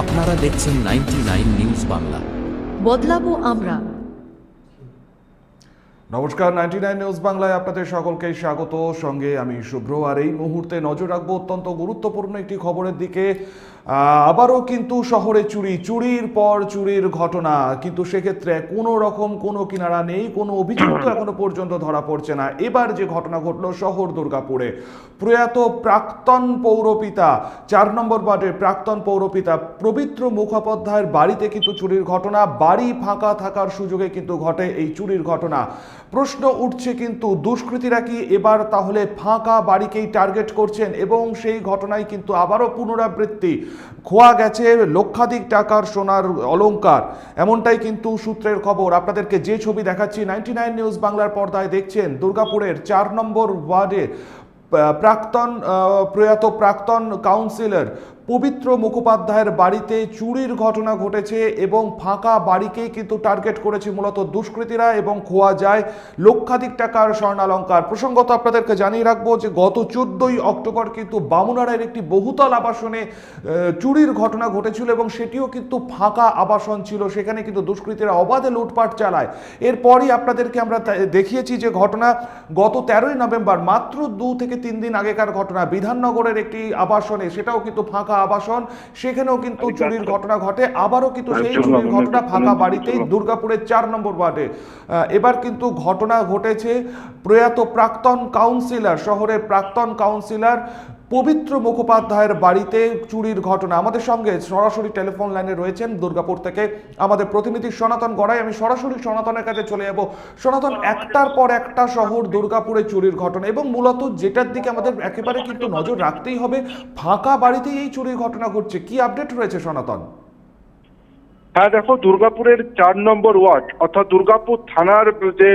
আপনারা দেখছেন ninety news Bangla. বদলাবো আমরা। নমস্কার নাইনটি নাইন নিউজ বাংলায় আপনাদের সকলকে স্বাগত। সঙ্গে আমি শুভ্র আর এই মুহূর্তে নজর রাখব অত্যন্ত গুরুত্বপূর্ণ একটি খবরের দিকে। আবারও কিন্তু শহরে চুরি চুরির পর চুরির ঘটনা। কিন্তু সেক্ষেত্রে কোনো রকম কোনো কিনারা নেই কোনো অভিযুক্ত এখনও পর্যন্ত ধরা পড়ছে না। এবার যে ঘটনা ঘটলো শহর দুর্গাপুরে প্রয়াত প্রাক্তন পৌরপিতা চার নম্বর ওয়ার্ডের প্রাক্তন পৌরপিতা পবিত্র মুখোপাধ্যায়ের বাড়িতে কিন্তু চুরির ঘটনা বাড়ি ফাঁকা থাকার সুযোগে কিন্তু ঘটে এই চুরির ঘটনা। প্রশ্ন উঠছে কিন্তু দুষ্কৃতীরা কি এবার তাহলে ফাঁকা বাড়িকেই টার্গেট করছেন? এবং সেই ঘটনায় কিন্তু আবারও পুনরাবৃত্তি। খোয়া গেছে লক্ষাধিক টাকার সোনার অলঙ্কার এমনটাই কিন্তু সূত্রের খবর। আপনাদেরকে যে ছবি দেখাচ্ছি, নাইনটি নাইন নিউজ বাংলার পর্দায় দেখছেন, দুর্গাপুরের চার নম্বর ওয়ার্ডে প্রাক্তন প্রয়াত প্রাক্তন কাউন্সিলর পবিত্র মুখোপাধ্যায়ের বাড়িতে চুরির ঘটনা ঘটেছে এবং ফাঁকা বাড়িকেই কিন্তু টার্গেট করেছে মূলত দুষ্কৃতীরা এবং খোয়া যায় লক্ষাধিক টাকার স্বর্ণালঙ্কার। প্রসঙ্গত আপনাদেরকে জানিয়ে রাখব যে গত চোদ্দই অক্টোবর কিন্তু বামুনারায়ের একটি বহুতল আবাসনে চুরির ঘটনা ঘটেছিল এবং সেটিও কিন্তু ফাঁকা আবাসন ছিল। সেখানে কিন্তু দুষ্কৃতীরা অবাধে লুটপাট চালায়। এরপরই আপনাদেরকে আমরা দেখিয়েছি যে ঘটনা গত তেরোই নভেম্বর, মাত্র দু থেকে তিন দিন আগেকার ঘটনা। বিধাননগরের একটি আবাসনে, সেটাও কিন্তু ফাঁকা আবাসন সেখানেও কিন্তু চুরির ঘটনা ঘটে আবারও কিন্তু সেই চুরির ঘটনা ফাঁকা বাড়িতেই দুর্গাপুরের চার নম্বর ওয়ার্ডে। আহ, এবার কিন্তু ঘটনা ঘটেছে প্রয়াত প্রাক্তন কাউন্সিলর শহরের প্রাক্তন কাউন্সিলর পবিত্র মুখোপাধ্যায়ের বাড়িতে চুরির ঘটনা। আমাদের সঙ্গে সরাসরি টেলিফোন লাইনে রয়েছেন দুর্গাপুর থেকে আমাদের প্রতিনিধি সনাতন গড়াই। আমি সরাসরি সনাতনের কাছে চলে যাব। সনাতন, একটার পর একটা শহর দুর্গাপুরে চুরির ঘটনা এবং মূলত যেটার দিকে আমাদের একেবারে কিন্তু নজর রাখতেই হবে, ফাঁকা বাড়িতেই এই চুরির ঘটনা ঘটছে। কি আপডেট রয়েছে সনাতন? হ্যাঁ দেখো দুর্গাপুরের চার নম্বর ওয়ার্ড, অর্থাৎ দুর্গাপুর থানার যে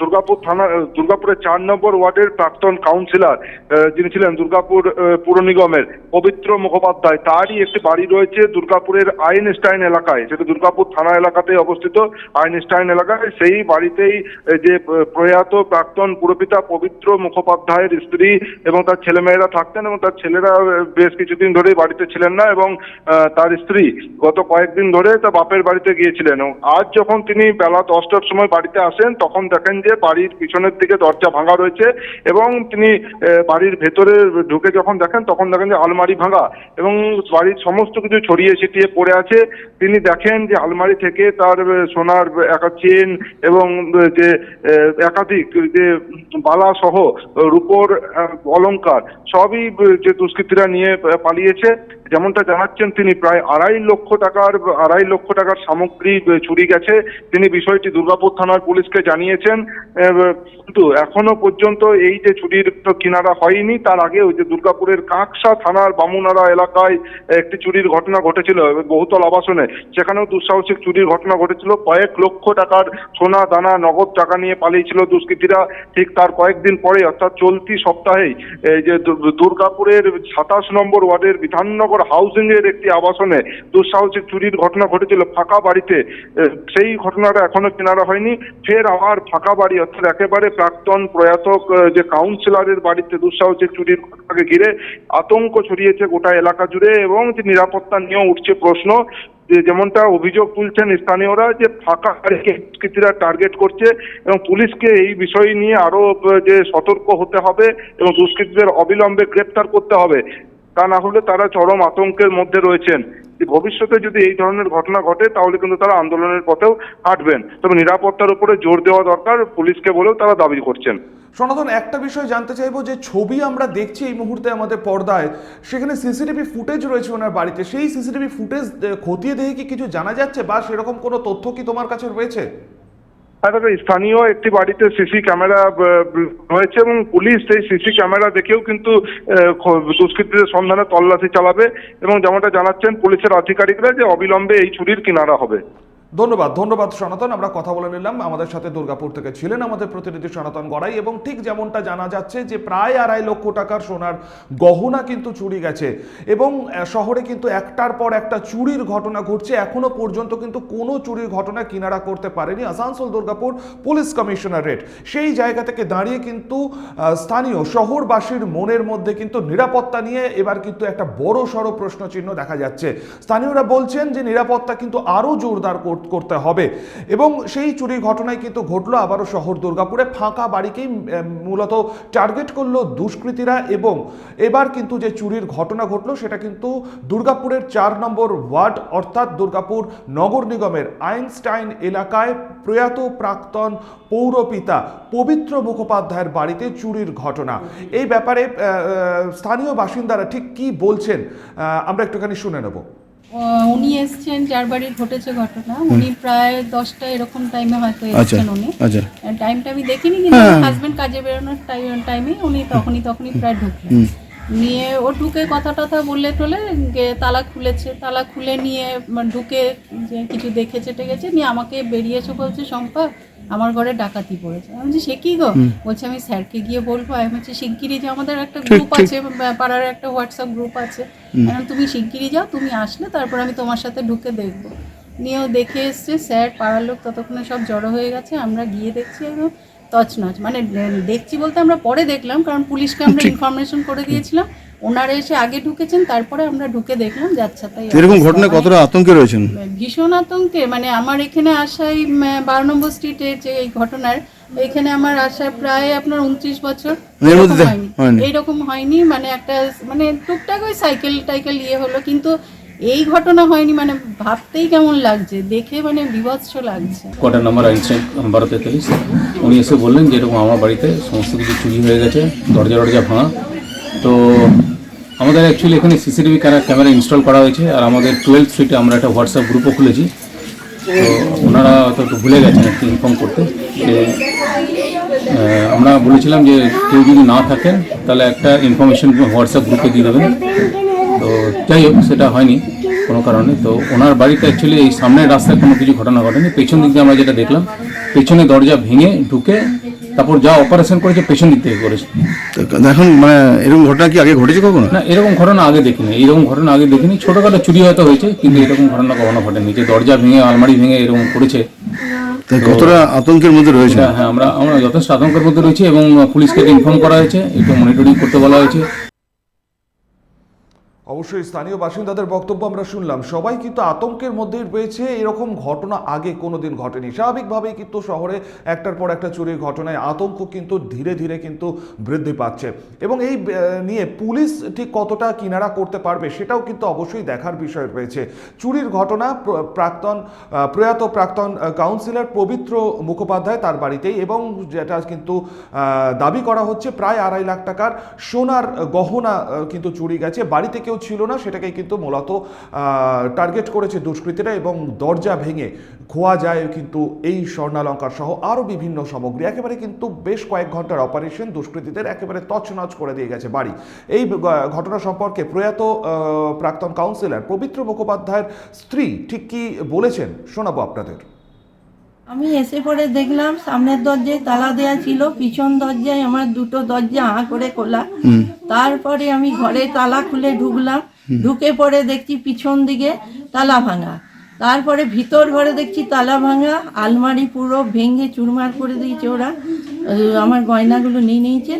দুর্গাপুর থানা দুর্গাপুরের চার নম্বর ওয়ার্ডের প্রাক্তন কাউন্সিলর যিনি ছিলেন দুর্গাপুর পুর নিগমের পবিত্র মুখোপাধ্যায়, তারই একটি বাড়ি রয়েছে দুর্গাপুরের আইনস্টাইন এলাকায়, সেটা দুর্গাপুর থানা এলাকাতে অবস্থিত, আইনস্টাইন এলাকায়। সেই বাড়িতেই যে প্রয়াত প্রাক্তন পুরপিতা পবিত্র মুখোপাধ্যায়ের স্ত্রী এবং তার ছেলেমেয়েরা থাকতেন এবং তার ছেলেরা বেশ কিছুদিন ধরেই বাড়িতে ছিলেন না এবং তার স্ত্রী গত কয়েকদিন ধরে তার বাপের বাড়িতে গিয়েছিলেন। আজ যখন তিনি বেলা দশটার সময় বাড়িতে আসেন, তখন দেখেন যে বাড়ির পিছনের দিকে দরজা ভাঙা রয়েছে এবং তিনি বাড়ির ভেতরে ঢুকে যখন দেখেন, তখন দেখেন যে আলমারি ভাঙা এবং বাড়ির সমস্ত কিছু ছড়িয়ে ছিটিয়ে পড়ে আছে। তিনি দেখেন যে আলমারি থেকে তার সোনার একা চেন এবং যে একাধিক, যে, বালা সহ রূপোর অলঙ্কার সবই যে দুষ্কৃতীরা নিয়ে পালিয়েছে। যেমনটা জানাচ্ছেন তিনি, প্রায় আড়াই লক্ষ টাকার, আড়াই লক্ষ টাকার সামগ্রী চুরি গেছে। তিনি বিষয়টি দুর্গাপুর থানার পুলিশকে জানিয়েছেন। কিন্তু এখনও পর্যন্ত এই যে চুরির কিনারা হয়নি, তার আগে ওই যে দুর্গাপুরের কাঁকসা থানার বামুনারা এলাকায় একটি চুরির ঘটনা ঘটেছিল, বহুতল আবাসনে। সেখানেও দুঃসাহসিক চুরির ঘটনা ঘটেছিল। কয়েক লক্ষ টাকার সোনা, দানা, নগদ টাকা নিয়ে পালিয়েছিল দুষ্কৃতীরা। ঠিক তার কয়েকদিন পরে, অর্থাৎ চলতি সপ্তাহেই, এই যে দুর্গাপুরের সাতাশ নম্বর ওয়ার্ডের বিধাননগর হাউজিং এর একটি আবাসনে দুঃসাহসিক চুরির ঘটনা ঘটেছিল ফাঁকা বাড়িতে। সেই ঘটনাটা এখনও কিনারা হয়নি। ফের আবার ফাঁকা বাড়ি, অর্থাৎ একেবারে প্রাক্তন প্রয়াত যে কাউন্সিলরের বাড়িতে দুঃসাহসিক চুরির ঘটনাকে ঘিরে আতঙ্ক ছড়িয়েছে গোটা এলাকা জুড়ে এবং যে নিরাপত্তা নিয়েও উঠছে প্রশ্ন। যেমনটা অভিযোগ তুলছেন স্থানীয়রা যে ফাঁকা দুষ্কৃতীরা টার্গেট করছে এবং পুলিশকে এই বিষয় নিয়ে আরও যে সতর্ক হতে হবে এবং দুষ্কৃতীদের অবিলম্বে গ্রেপ্তার করতে হবে। তা না হলে তারা চরম আতঙ্কের মধ্যে রয়েছেন। ভবিষ্যতে যদি এই ধরনের ঘটনা ঘটে, তাহলে কিন্তু তারা আন্দোলনের পথেও হাঁটবেন। তবে নিরাপত্তার উপরে জোর দেওয়া দরকার, পুলিশকে বলেও তারা দাবি করছেন। সনাতন, একটা বিষয় জানতে চাইব, যে ছবি আমরা দেখছি এই মুহূর্তে আমাদের পর্দায়, সেখানে সিসিটিভি ফুটেজ রয়েছে ওনার বাড়িতে। সেই সিসিটিভি ফুটেজ খতিয়ে দেখে কি কিছু জানা যাচ্ছে বা সেরকম কোনো তথ্য কি তোমার কাছে রয়েছে? হ্যাঁ তবে স্থানীয় একটি বাড়িতে সিসি ক্যামেরা রয়েছে এবং পুলিশ সেই সিসি ক্যামেরা দেখেও কিন্তু দুষ্কৃতীদের সন্ধানে তল্লাশি চালাবে এবং যেমনটা জানাচ্ছেন পুলিশের আধিকারিকরা যে অবিলম্বে এই চুরির কিনারা হবে। ধন্যবাদ ধন্যবাদ সনাতন, আমরা কথা বলে নিলাম। আমাদের সাথে দুর্গাপুর থেকে ছিলেন আমাদের প্রতিনিধি সনাতন গড়াই এবং ঠিক যেমনটা জানা যাচ্ছে যে প্রায় আড়াই লক্ষ টাকার সোনার গহনা কিন্তু চুরি গেছে এবং শহরে কিন্তু একটার পর একটা চুরির ঘটনা ঘটছে। এখনও পর্যন্ত কিন্তু কোনো চুরির ঘটনা কিনারা করতে পারেনি আসানসোল দুর্গাপুর পুলিশ কমিশনারেট। সেই জায়গা থেকে দাঁড়িয়ে কিন্তু স্থানীয় শহরবাসীর মনের মধ্যে কিন্তু নিরাপত্তা নিয়ে এবার কিন্তু একটা বড় সড়ো প্রশ্নচিহ্ন দেখা যাচ্ছে। স্থানীয়রা বলছেন যে নিরাপত্তা কিন্তু আরও জোরদার কর- করতে হবে। এবং সেই চুরি ঘটনায় কিন্তু ঘটলো আবারও শহর দুর্গাপুরে। ফাঁকা বাড়িকেই মূলত টার্গেট করল দুষ্কৃতীরা এবং এবার কিন্তু যে চুরির ঘটনা ঘটলো সেটা কিন্তু দুর্গাপুরের চার নম্বর ওয়ার্ড অর্থাৎ দুর্গাপুর নগর নিগমের আইনস্টাইন এলাকায় প্রয়াত প্রাক্তন পৌরপিতা পবিত্র মুখোপাধ্যায়ের বাড়িতে চুরির ঘটনা। এই ব্যাপারে স্থানীয় বাসিন্দারা ঠিক কি বলছেন আমরা একটুখানি শুনে নেব। উনি এসছেন যার বাড়ি ঘটেছে ঘটনা। উনি প্রায় দশটা এরকম টাইমে হয়তো আচ্ছা। এসছেন উনি। আচ্ছা। টাইমটা আমি দেখিনি কিন্তু হ্যাঁ। হাজবেন্ড কাজে বেরোনোর টাইমে উনি তখনই তখনই প্রায় ঢুকলেন। নিয়ে ও ঢুকে কথা টথা বললে টলে তালা খুলেছে তালা খুলে নিয়ে ঢুকে যে কিছু দেখেছে টেকেছে নিয়ে আমাকে বেরিয়েছে বলছে শম্পা আমার ঘরে ডাকাতি পড়েছে। আমি বলছি সে কি গো? বলছে আমি স্যারকে গিয়ে বলব। আমি বলছি শিগগিরই যে আমাদের একটা গ্রুপ আছে পাড়ার একটা হোয়াটসঅ্যাপ গ্রুপ আছে। তুমি শিগগিরই যাও তুমি আসলে তারপর আমি তোমার সাথে ঢুকে দেখব। নিয়েও দেখে এসছে স্যার পাড়ার লোক ততক্ষণে সব জড়ো হয়ে গেছে। আমরা গিয়ে দেখছি একদম তছনছ। মানে দেখছি বলতে আমরা পরে দেখলাম কারণ পুলিশকে আমরা ইনফরমেশন করে দিয়েছিলাম। ওনারা এসে আগে ঢুকেছেন তারপরে আমরা ঢুকে দেখলাম যাচ্ছা তাই এরকম। ঘটনায় কতটা আতঙ্কে রয়েছেন? ভীষণ আতঙ্কে মানে আমার এখানে আসাই বারো নম্বর স্ট্রিটের যে এই ঘটনার এখানে আমার আসা প্রায় আপনার উনত্রিশ বছর হয়নি। এইরকম হয়নি মানে একটা মানে টুকটাক ওই সাইকেল টাইকেল ইয়ে হলো কিন্তু এই ঘটনা হয়নি মানে ভাবতেই কেমন লাগছে দেখে মানে বিভৎস লাগছে। কটা নাম্বার আইনস্টাইন বারো তেতাল্লিশ উনি এসে বললেন যে এরকম আমার বাড়িতে সমস্ত কিছু চুরি হয়ে গেছে দরজা টরজা ভাঙা। তো আমাদের অ্যাকচুয়ালি এখানে সিসিটিভি ক্যামেরা ইনস্টল করা হয়েছে আর আমাদের টুয়েলভ স্ট্রিটে আমরা একটা হোয়াটসঅ্যাপ গ্রুপও খুলেছি। তো ওনারা হয়তো একটু ভুলে গেছেন একটু ইনফর্ম করতে। যে আমরা বলেছিলাম যে কেউ যদি না থাকেন, তাহলে একটা ইনফরমেশন হোয়াটসঅ্যাপ গ্রুপে দিয়ে দেবেন। তো যাই হোক, সেটা হয়নি কোনো কারণে। তো ওনার বাড়িতে অ্যাকচুয়ালি এই সামনের রাস্তায় কোনো কিছু ঘটনা ঘটেনি। পেছন দিক দিয়ে আমরা যেটা দেখলাম, পেছনে দরজা ভেঙে ঢুকে তারপর যা অপারেশন করেছে পেশেন্ট দিক থেকে করেছে এখন মানে এরকম ঘটনা কি আগে ঘটেছে কখনো? না এরকম ঘটনা আগে দেখিনি। এরকম ঘটনা আগে দেখিনি। ছোটবেলা চুরি হয়তো হয়েছে কিন্তু এরকম ঘটনা কখনো ঘটেনি। যে দরজা ভেঙে আলমারি ভেঙে এরকম করেছে। কতটা আতঙ্কের মধ্যে রয়েছে? হ্যাঁ আমরা আমরা যথেষ্ট আতঙ্কের মধ্যে রয়েছি এবং পুলিশকে ইনফর্ম করা হয়েছে একটু মনিটরিং করতে বলা হয়েছে। অবশ্যই স্থানীয় বাসিন্দাদের বক্তব্য আমরা শুনলাম। সবাই কিন্তু আতঙ্কের মধ্যেই রয়েছে। এরকম ঘটনা আগে কোনো দিন ঘটেনি। স্বাভাবিকভাবেই কিন্তু শহরে একটার পর একটা চুরির ঘটনায় আতঙ্ক কিন্তু ধীরে ধীরে কিন্তু বৃদ্ধি পাচ্ছে। এবং এই নিয়ে পুলিশ ঠিক কতটা কিনারা করতে পারবে সেটাও কিন্তু অবশ্যই দেখার বিষয় রয়েছে। চুরির ঘটনা প্রাক্তন প্রয়াত প্রাক্তন কাউন্সিলর পবিত্র মুখোপাধ্যায় তার বাড়িতেই এবং যেটা কিন্তু দাবি করা হচ্ছে প্রায় আড়াই লাখ টাকার সোনার গহনা কিন্তু চুরি গেছে। বাড়িতে কেউ ছিল না, সেটাকেই কিন্তু মূলত টার্গেট করেছে দুষ্কৃতীরা এবং দরজা ভেঙে খোয়া যায় কিন্তু এই স্বর্ণালঙ্কার সহ আরও বিভিন্ন সামগ্রী। একেবারে কিন্তু বেশ কয়েক ঘণ্টার অপারেশন দুষ্কৃতীদের একেবারে তছনছ করে দিয়ে গেছে বাড়ি। এই ঘটনা সম্পর্কে প্রয়াত প্রাক্তন কাউন্সিলর পবিত্র মুখোপাধ্যায়ের স্ত্রী ঠিক কি বলেছেন শোনাবো আপনাদের। আমি এসে পরে দেখলাম সামনের দরজায় তালা দেয়া ছিল পিছন দরজায় আমার দুটো দরজা আঁ করে খোলা। তারপরে আমি ঘরে তালা খুলে ঢুকলাম ঢুকে পরে দেখছি পিছন দিকে তালা ভাঙা। তারপরে ভিতর ঘরে দেখছি তালা ভাঙা আলমারি পুরো ভেঙে চুরমার করে দিয়েছে ওরা। আমার গয়নাগুলো নিয়ে নিয়েছে।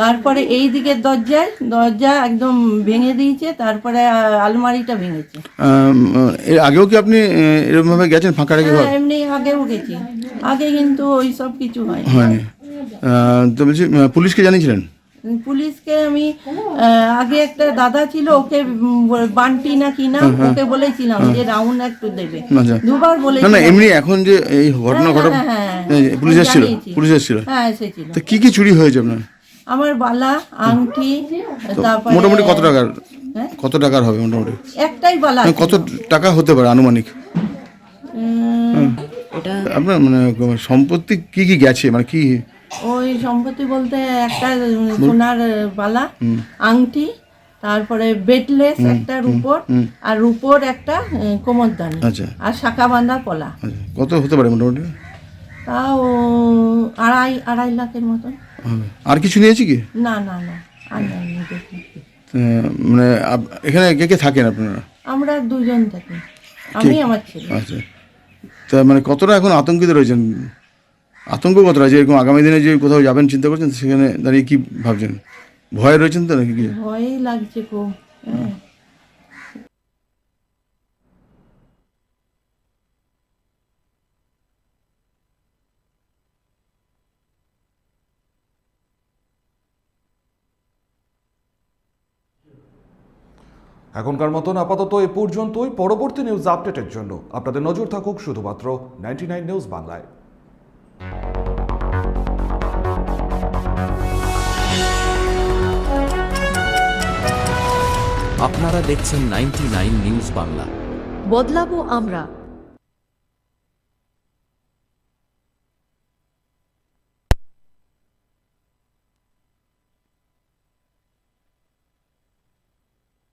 তারপরে এই দিকের দরজায় দরজা একদম ভেঙে দিয়েছে তারপরে আলমারিটা ভেঙেছে। এর আগেও কি আপনি এরকম ভাবে গেছেন ফাঁকা রেখে হ্যাঁ, এমনি আগেও গেছি। আগে কিন্তু ওই সব কিছু হয় তো বলছি পুলিশকে জানিয়েছিলেন? পুলিশকে আমি আগে একটা দাদা ছিল ওকে বান্টি না কি না ওকে বলেছিলাম যে রাউন্ড একটু দেবে। আচ্ছা। দুবার না বলেছিলাম। না এমনি এখন যে এই ঘটনা ঘটনা হ্যাঁ, হ্যাঁ, পুলিশ এসেছিল? জানিয়েছি। পুলিশ এসেছিল? হ্যাঁ এসেছিল। তো কি কি চুরি হয়েছে আপনার? আমার বালা আংটি তারপরে মোটামুটি কত টাকার? হ্যাঁ? কত টাকার হবে মোটামুটি? একটাই বালা মানে কত টাকা হতে পারে আনুমানিক? আপনার মানে সম্পত্তি কি কি গেছে? মানে কি? ওই সম্পত্তি বলতে একটা সোনার বালা আংটি তারপরে বেডলেস একটা রূপোর আর রুপোর একটা আহ, কোমরদানি। আচ্ছা। আর শাখা বাঁধা পলা আচ্ছা। কত হতে পারে মোটামুটি? তাও আড়াই আড়াই লাখের মতন। হবে। আর কিছু নিয়েছি কি? না না না আর নেয়নি দেখি। মানে আপ- এখানে কে কে থাকেন আপনারা? আমরা দুজন থাকি। আমি আমার ছেলে। আচ্ছা। তা মানে কতটা এখন আতঙ্কিত রয়েছেন? আতঙ্ক কতটা যে এরকম আগামী দিনে যে কোথাও যাবেন চিন্তা করছেন সেখানে দাঁড়িয়ে কি ভাবছেন? ভয়ে রয়েছেন তো নাকি কি? ভয়ই লাগছে খুব হ্যাঁ। এখনকার মতন আপাতত এ পর্যন্তই পরবর্তী নিউজ আপডেটের জন্য। আপনাদের নজর থাকুক শুধুমাত্র নাইনটি নাইন নিউজ বাংলায়। আপনারা দেখছেন নাইনটি নিউজ বাংলা। বদলাবো আমরা।